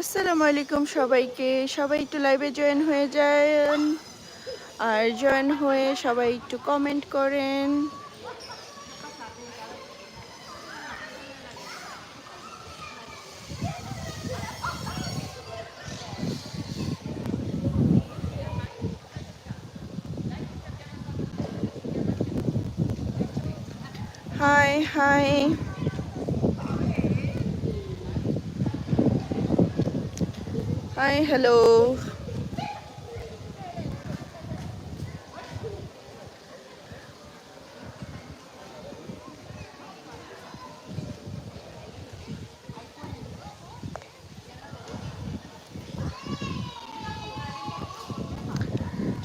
আসসালামু আলাইকুম সবাইকে। সবাই একটু লাইভে জয়েন হয়ে যান। আর জয়েন হয়ে সবাই একটু কমেন্ট করেন হাই হাই হাই হ্যালো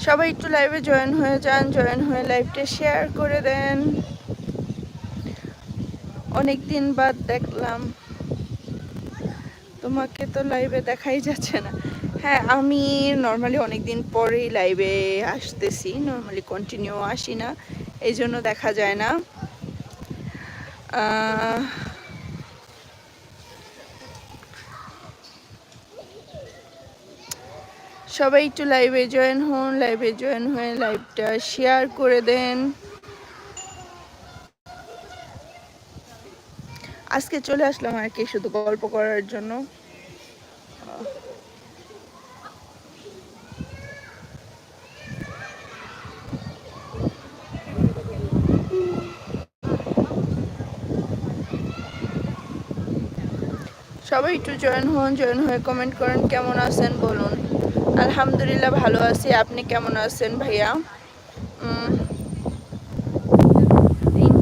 সবাই একটু লাইভে জয়েন হয়ে যান জয়েন হয়ে লাইভটা শেয়ার করে দেন। অনেক দিন বাদ দেখলাম। তোমাকে তো লাইভে দেখাই যাচ্ছে না। হ্যাঁ আমি নর্মালি অনেক দিন পরেই লাইভে আসতেছি নর্মালি কন্টিনিউ আসি না এই জন্য দেখা যায় না। সবাই একটু লাইভে জয়েন হন লাইভে জয়েন হয়ে লাইভটা শেয়ার করে দেন। আজকে চলে আসলাম আর কি শুধু গল্প করার জন্য। সবাই একটু জয়েন হন, জয়েন হয়ে কমেন্ট করেন, কেমন আছেন বলুন। আলহামদুলিল্লাহ ভালো আছি, আপনি কেমন আছেন ভাইয়া?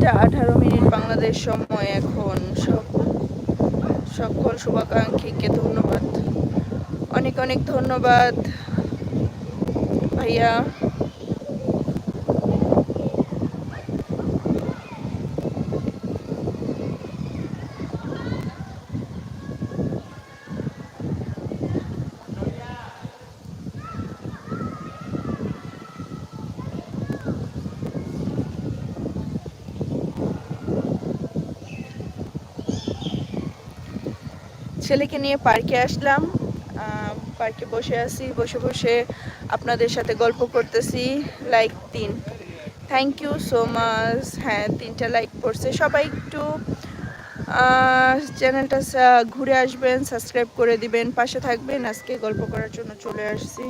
তিনটা আঠারো মিনিট বাংলাদেশ সময় এখন। সকল শুভাকাঙ্ক্ষীকে ধন্যবাদ। অনেক অনেক ধন্যবাদ। ভাইয়া। ছেলেকে নিয়ে পার্কে আসলাম। পার্কে বসে আছি, বসে বসে আপনাদের সাথে গল্প করতেছি। লাইক তিন। থ্যাংক ইউ সো মাচ হ্যাঁ তিনটা লাইক পড়ছে। সবাই একটু চ্যানেলটা ঘুরে আসবেন সাবস্ক্রাইব করে দিবেন, পাশে থাকবেন। আজকে গল্প করার জন্য চলে আসছি।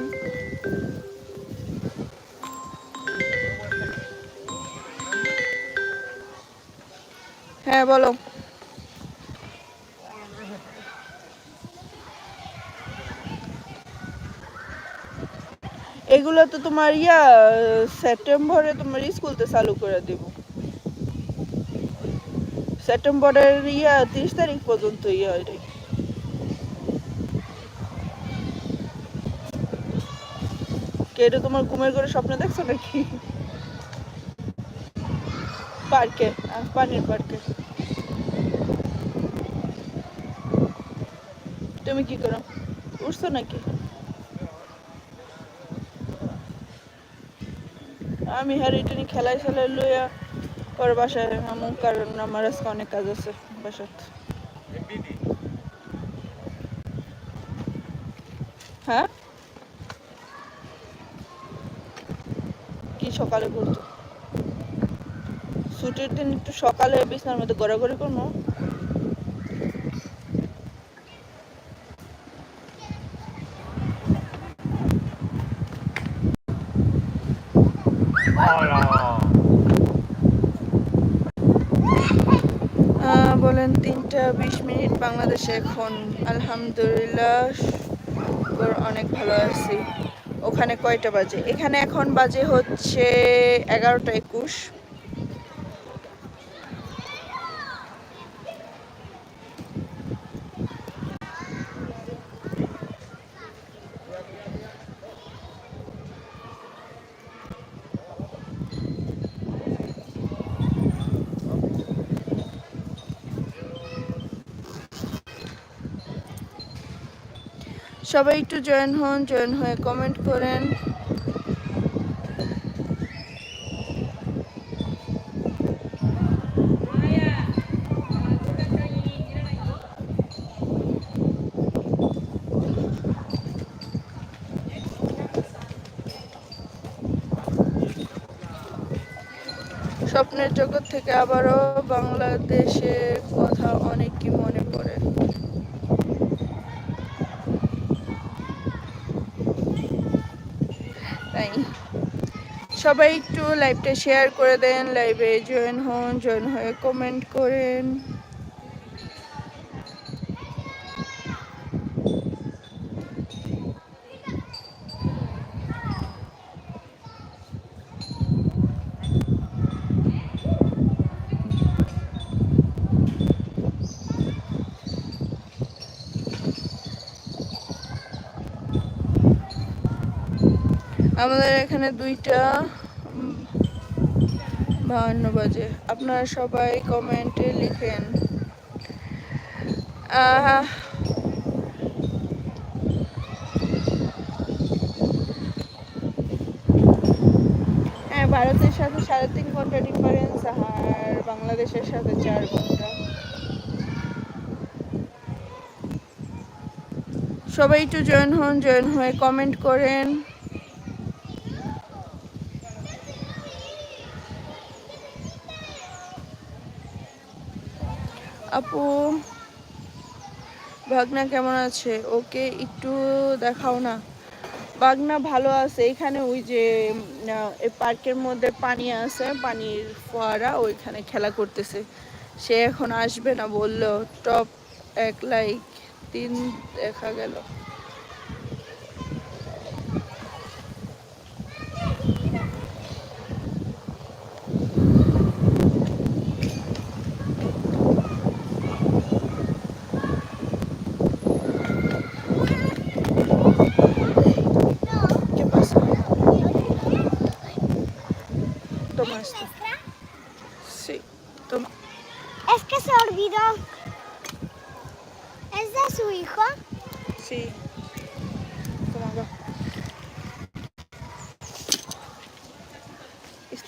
হ্যাঁ বলো। এগুলো তো তোমার ইয়া, সেপ্টেম্বরে তোমার স্কুলতে চালু করে দিব। সেপ্টেম্বরের ইয়া তিরিশ তারিখ পর্যন্ত ইয়া কে এটা তোমার ঘুমের করে স্বপ্ন দেখছ নাকি? পার্কে পানির পার্কে। তুমি কি করো? উঠছো নাকি? আমি হ্যাঁ রিটার্নি খেলাই খেলাই লইয়া পরে বাসায় আমু কারণ আমার আজকে অনেক কাজ আছে বাসাত। হ্যাঁ? কি সকালে করতো ছুটির দিন একটু সকালে বিছনার মধ্যে গড়াগড়ি করব। বলেন তিনটা বিশ মিনিট বাংলাদেশে এখন। আলহামদুলিল্লাহ অনেক ভালো আছি। ওখানে কয়টা বাজে? এখানে এখন বাজে হচ্ছে এগারোটা একুশ। সবাই একটু জয়েন হন, জয়েন হয়ে কমেন্ট করেন। স্বপ্নের জগৎ থেকে আবারও বাংলাদেশের কথা অনেকই মনে পড়ে। সবাই একটু লাইভটা শেয়ার করে দেন লাইভে জয়েন হন জয়েন হয়ে কমেন্ট করেন। আমাদের এখানে দুইটা বাহান্ন বাজে। আপনারা সবাই কমেন্টে লিখেন। হ্যাঁ ভারতের সাথে সাড়ে তিন ঘণ্টা ডিফারেন্স আর বাংলাদেশের সাথে চার ঘণ্টা। সবাই একটু জয়েন হন, জয়েন হয়ে কমেন্ট করেন। আপু, ভাগনা কেমন আছে? ওকে একটু দেখাও না। বাগনা ভালো আছে এখানে, ওই যে পার্কের মধ্যে পানি আছে, পানির ফোয়ারা, ওইখানে খেলা করতেছে। সে এখন আসবে না বলল, টপ এক লাইক, তিন দেখা গেল।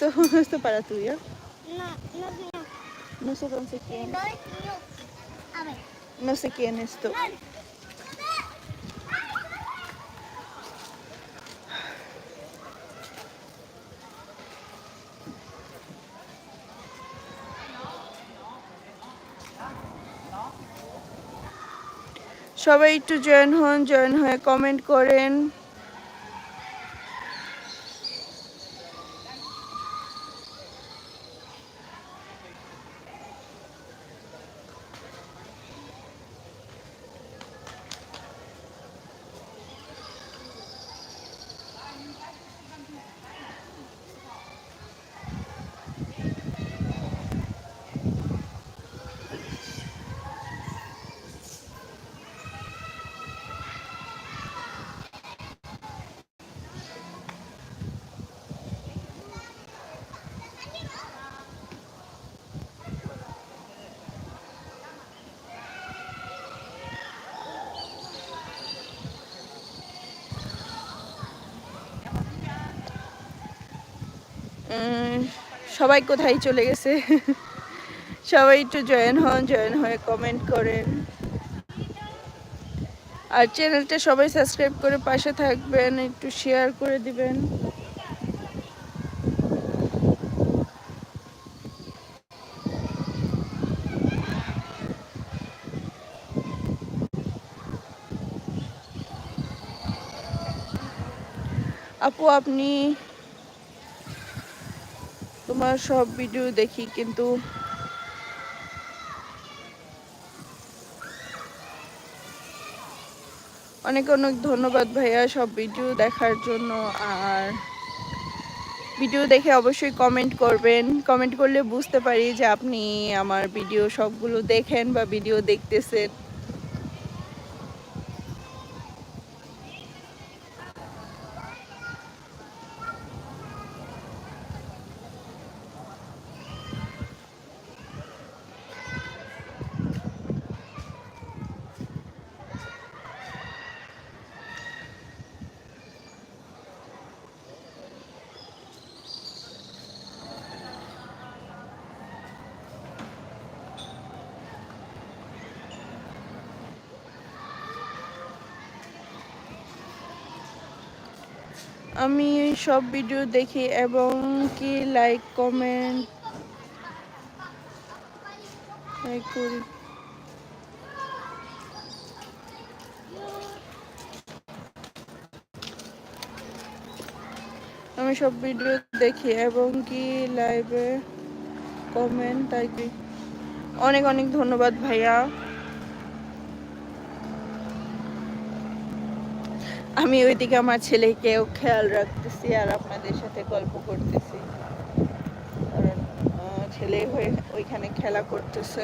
Esto, esto para tuyo. No, no es mío. No sé dónde Sí, quién. no es mío. A ver. No sé quién es tú. সবাই একটু জয়েন হন জয়েন হয়ে কমেন্ট করেন সবাই কোথায় চলে গেছে? সবাই একটু জয়েন হন, জয়েন হয়ে কমেন্ট করেন। আর চ্যানেলটা সবাই সাবস্ক্রাইব করে পাশে থাকবেন, একটু শেয়ার করে দিবেন। আপু, আপনি তোমার সব ভিডিও দেখি, কিন্তু অনেক অনেক ধন্যবাদ ভাইয়া সব ভিডিও দেখার জন্য। আর ভিডিও দেখে অবশ্যই কমেন্ট করবেন। কমেন্ট করলে বুঝতে পারি যে আপনি আমার ভিডিও সবগুলো দেখেন বা ভিডিও দেখতেছেন। আমি সব ভিডিও দেখি এবং কি লাইক কমেন্ট করি। আমি সব ভিডিও দেখি এবং কি লাইভে কমেন্ট তাই অনেক অনেক ধন্যবাদ ভাইয়া। আমি ওইদিকে আমার ছেলেকেও খেয়াল রাখতেছি আর আপনাদের সাথে গল্প করতেছি। কারণ ছেলে হয়ে ওইখানে খেলা করতেছে।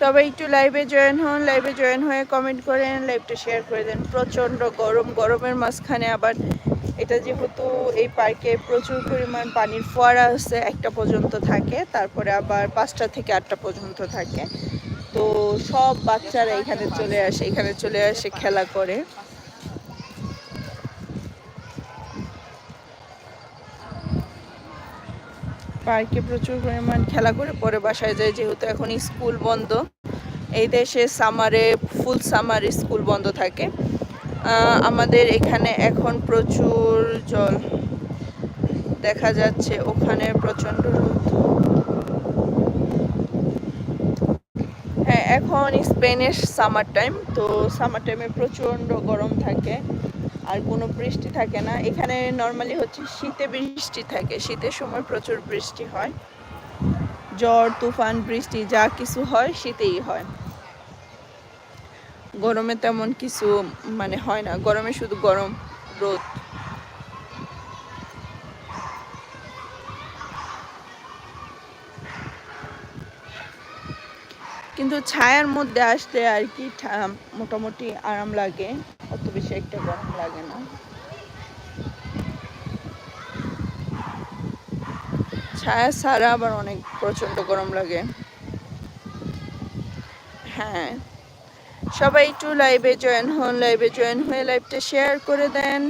সবাই একটু লাইভে জয়েন হন লাইভে জয়েন হয়ে কমেন্ট করেন লাইভটা শেয়ার করে দেন। প্রচণ্ড গরম, গরমের মাঝখানে আবার এটা যেহেতু এই পার্কে প্রচুর পরিমাণ পানির ফোয়ারা আছে, একটা পর্যন্ত থাকে, তারপরে আবার পাঁচটা থেকে আটটা পর্যন্ত থাকে। তো সব বাচ্চারা এখানে চলে আসে, এখানে চলে আসে, খেলা করে। পার্কে প্রচুর পরিমাণ খেলা করে পরে বাসায় যায় যেহেতু এখন স্কুল বন্ধ। এই দেশে সামারে ফুল সামার স্কুল বন্ধ থাকে। আমাদের এখানে এখন প্রচুর জল। দেখা যাচ্ছে ওখানে প্রচণ্ড রোদ। হ্যাঁ এখন স্পেনের সামার টাইম তো সামার টাইমে প্রচণ্ড গরম থাকে। আর কোনো বৃষ্টি থাকে না। এখানে নর্মালি হচ্ছে শীতে বৃষ্টি থাকে। শীতের সময় প্রচুর বৃষ্টি হয়। জ্বর, তুফান, বৃষ্টি যা কিছু হয় শীতেই হয়। গরমে তেমন কিছু মানে হয় না। গরমে শুধু গরম রোদ। কিন্তু ছায়ার মধ্যে আসলে আর কি মোটামুটি আরাম লাগে। অত বেশি একটা গরম লাগে না। ছায়া ছাড়া আবার অনেক প্রচণ্ড গরম লাগে। হ্যাঁ সবাই একটু লাইভে জয়েন হন লাইভে জয়েন হয়ে লাইভটা শেয়ার করে দেন।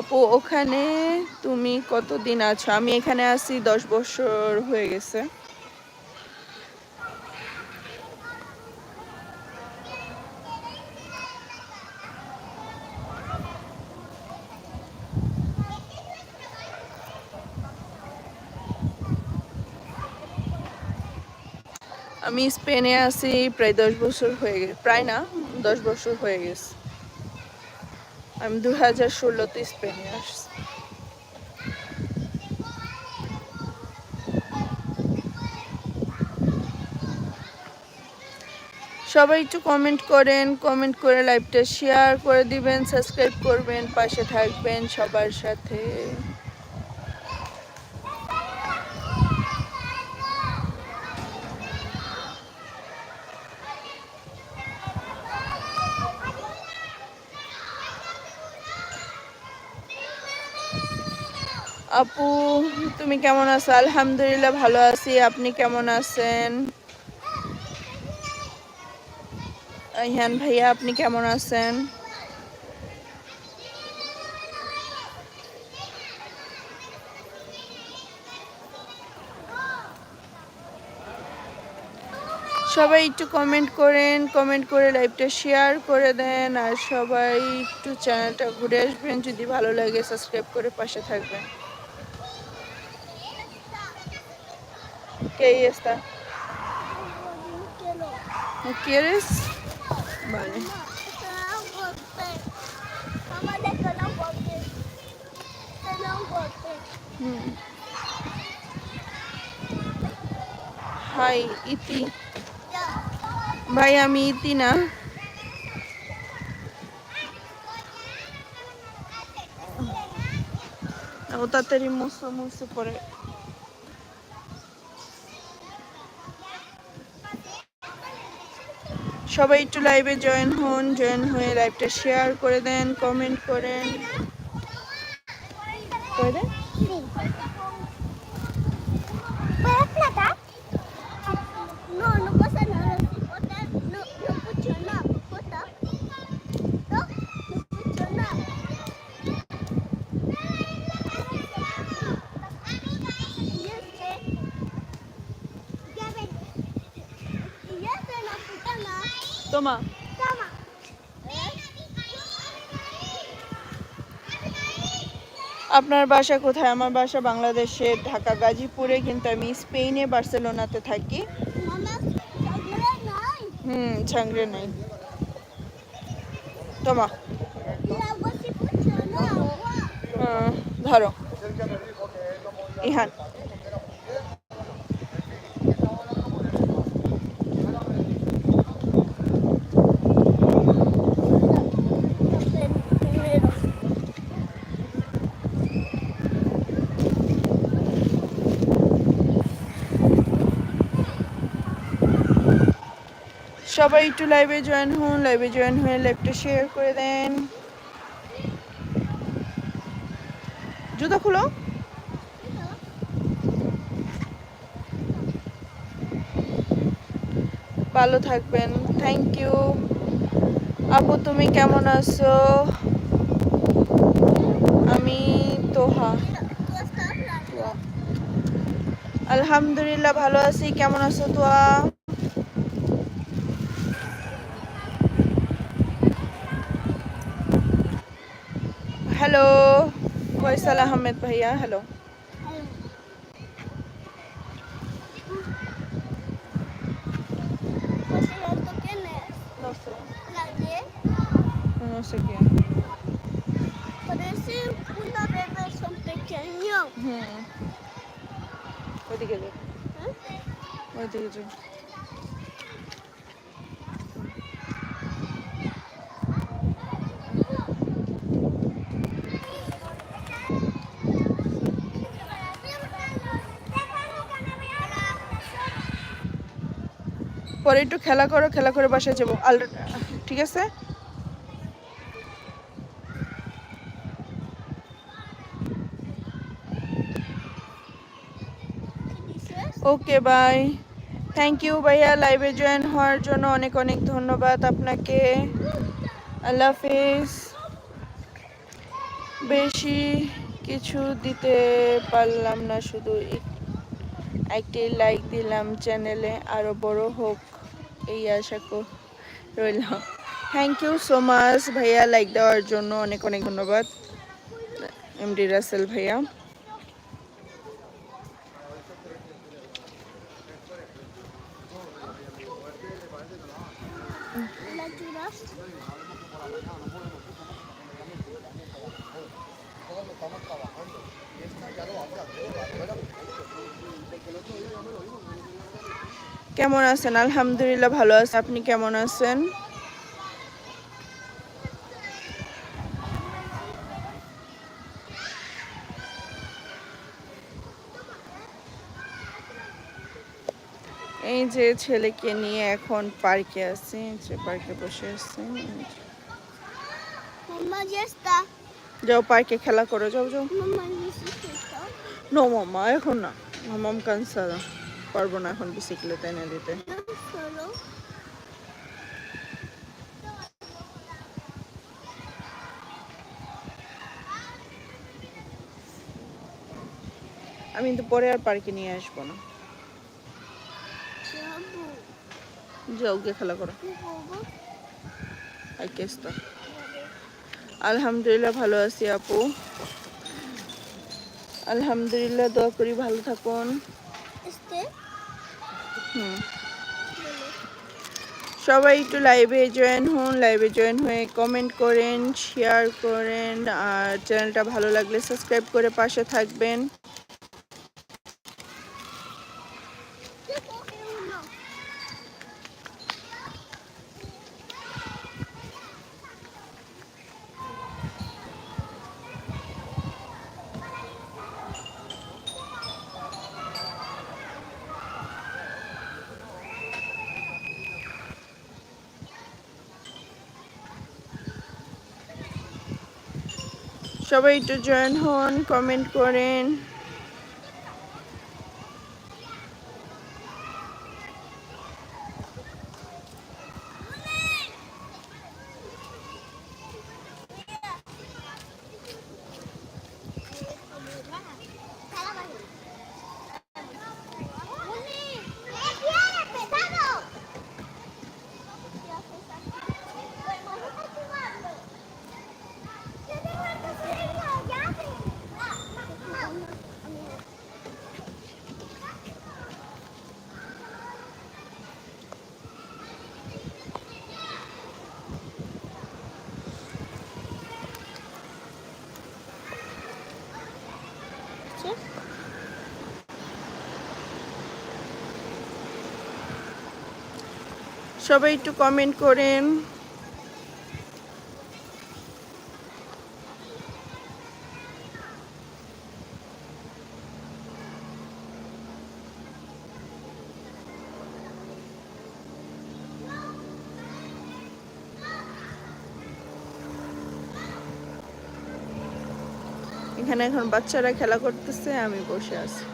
আপু, ওখানে তুমি কতদিন আছো? আমি এখানে আছি দশ বছর হয়ে গেছে। আমি স্পেনে আছি প্রায় দশ বছর হয়ে গেছে প্রায় না, দশ বছর হয়ে গেছে। আমি দু হাজার ষোলোতে স্পেনে আসছি। সবাই একটু কমেন্ট করেন কমেন্ট করে লাইভটা শেয়ার করে দিবেন সাবস্ক্রাইব করবেন, পাশে থাকবেন সবার সাথে আপু তুমি কেমন আছো? আলহামদুলিল্লাহ ভালো আছি। আপনি কেমন আছেন? হ্যান ভাইয়া, আপনি কেমন আছেন? সবাই একটু কমেন্ট করেন কমেন্ট করে লাইভটা শেয়ার করে দেন, আর সবাই একটু চ্যানেলটা ঘুরে আসবেন। যদি ভালো লাগে সাবস্ক্রাইব করে পাশে থাকবেন। que ahí está. ¿No quieres? Vale. Mm. Hi, Iti. Vaya mi Iti na. Nakutaterimuso mo sa pare. সবাই একটু লাইভে জয়েন হন জয়েন হয়ে লাইভটা শেয়ার করে দেন কমেন্ট করেন। আপনার বাসা কোথায়? আমার বাসা বাংলাদেশে, ঢাকা, গাজীপুরে, কিন্তু আমি স্পেনে বার্সেলোনাতে থাকি. হুম, ছাংরে নাই। তোমা? ধরো। ইহান। সবাই একটু লাইভে জয়েন হন লাইভে জয়েন হয়ে লাইভটা শেয়ার করে দেন। জুতো খুলো। ভালো থাকবেন। থ্যাংক ইউ আপু, তুমি কেমন আছো? আমি তোহা. আলহামদুলিল্লাহ, ভালো আছি। কেমন আছো তোয়া হ্যালো ফয়সাল আহমেদ ভাইয়া হ্যালো পরে একটু খেলা করো, খেলা করে বাসায় যাব। আল, ঠিক আছে? ওকে বাই থ্যাংক ইউ ভাইয়া লাইভে জয়েন হওয়ার জন্য অনেক অনেক ধন্যবাদ আপনাকে। আল্লাহ হাফিজ। বেশি কিছু দিতে পারলাম না, শুধু একটি লাইক দিলাম চ্যানেলে। আরও বড় হোক। এই আশা কর- রইল থ্যাংক ইউ সো মাচ ভাইয়া লাইক দেওয়ার জন্য অনেক অনেক ধন্যবাদ এমডি রাসেল ভাইয়া. কেমন আছেন? আলহামদুলিল্লাহ ভালো আছে। আপনি কেমন আছেন? এই যে ছেলেকে নিয়ে এখন পার্কে আছি যে পার্কে বসে আছি। যাও পার্কে খেলা করো যাও যাও. নো মামা এখন না। মামাম কানসাদা পারব না এখন বিসিক্লেট এনে দিতে। আমি কিন্তু পরে আর পার্কে নিয়ে আসব না. যাও খেলা করো। আলহামদুলিল্লাহ ভালো আছি আপু। আলহামদুলিল্লাহ, দোয়া করি, ভালো থাকুন এসতে হুম বলে সবাই একটু লাইভে জয়েন হন লাইভে জয়েন হয়ে কমেন্ট করেন শেয়ার করেন, আর চ্যানেলটা ভালো লাগলে সাবস্ক্রাইব করে পাশে থাকবেন। সবাই একটু জয়েন হন কমেন্ট করেন। সবাই একটু কমেন্ট করেন। এখানে এখন বাচ্চারা খেলা করতেছে আমি বসে আছি।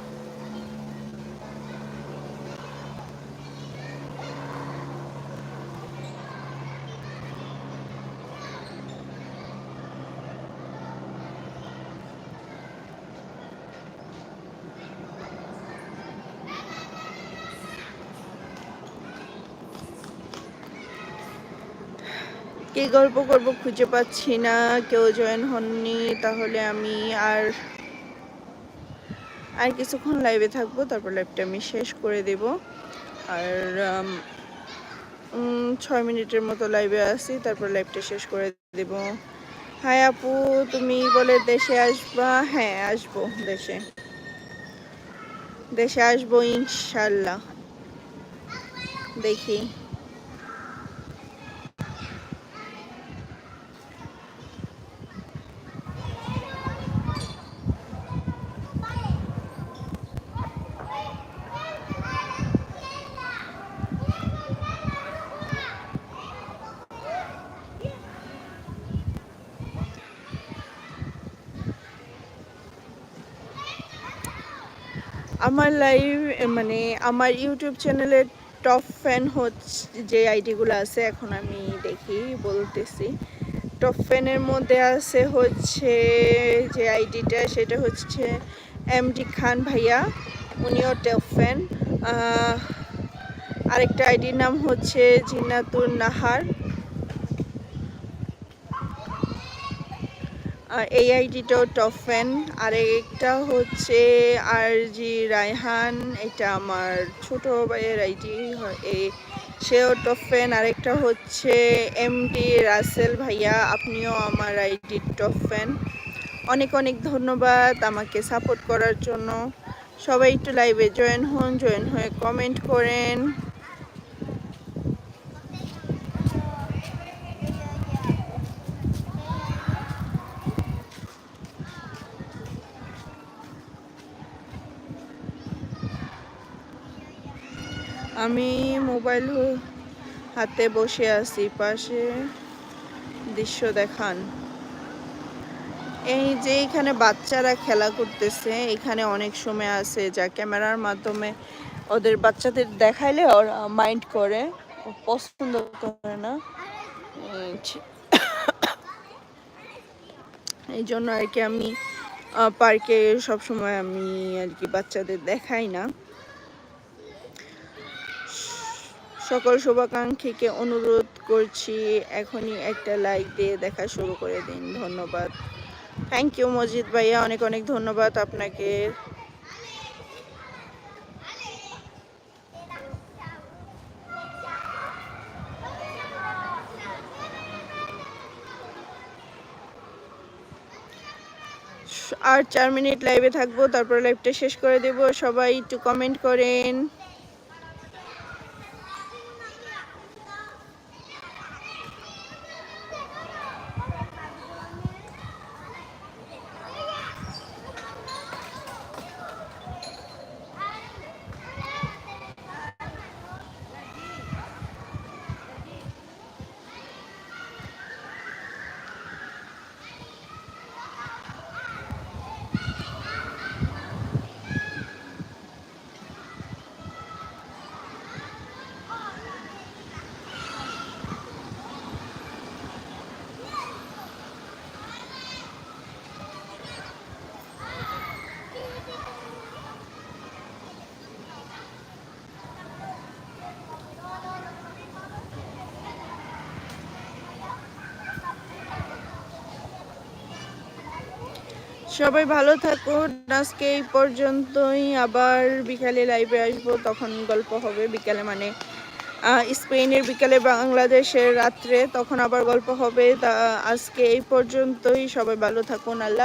কি গল্প করব খুঁজে পাচ্ছি না, কেউ জয়েন হননি, তাহলে আমি আর আর কিছুক্ষণ লাইভে থাকব, তারপর লাইভটা আমি শেষ করে দেব। আর ছয় মিনিটের মতো লাইভে আসি তারপর লাইভটা শেষ করে দেব। হাই আপু, তুমি বলে দেশে আসবা? হ্যাঁ আসব দেশে। দেশে আসব ইনশাল্লাহ। দেখি। আমার লাইভ মানে আমার ইউটিউব চ্যানেলের টপ ফ্যান হচ্ছে যে আইডিগুলো আছে, এখন আমি দেখি, বলতেছি। টপ ফ্যানের মধ্যে আছে হচ্ছে যে আইডিটা সেটা হচ্ছে এমডি খান ভাইয়া, উনিও টপ ফ্যান আরেকটা আইডির নাম হচ্ছে জিন্নাতুর নাহার। এই আইডিটাও টপ ফ্যান আর একটা হচ্ছে আর জি রায়হান এটা আমার ছোট ভাইয়ের আইডি এই সেও টপ ফ্যান আরেকটা হচ্ছে এমডি রাসেল ভাইয়া, আপনিও আমার আইডির টপ ফ্যান অনেক অনেক ধন্যবাদ আমাকে সাপোর্ট করার জন্য। সবাই একটু লাইভে জয়েন হন জয়েন হয়ে কমেন্ট করেন। আমি মোবাইল হাতে বসে আছি, পাশে দৃশ্য দেখান। এই যে এখানে বাচ্চারা খেলা করতেছে, এখানে অনেক সময় আছে যা ক্যামেরার মাধ্যমে ওদের বাচ্চাদের দেখাইলে ওরা মাইন্ড করে পছন্দ করে না। এই জন্য আর কি আমি পার্কে সবসময় আমি আর কি বাচ্চাদের দেখাই না। সকল শুভাকাঙ্ক্ষীকে অনুরোধ করছি এখনই একটা লাইক দিয়ে দেখা শুরু করে দিন। ধন্যবাদ। থ্যাংক ইউ মজিদ ভাইয়া। অনেক অনেক ধন্যবাদ আপনাকে। আর চার মিনিট লাইভে থাকব, তারপর লাইভটা শেষ করে দেব। সবাই একটু কমেন্ট করেন। সবাই ভালো থাকুন। আজকে এই পর্যন্তই। আবার বিকালে লাইভে আসব, তখন গল্প হবে বিকালে মানে স্পেনের বিকালে বাংলাদেশের রাত্রে, তখন আবার গল্প হবে। তা, আজকে এই পর্যন্তই। সবাই ভালো থাকুন। আল্লাহ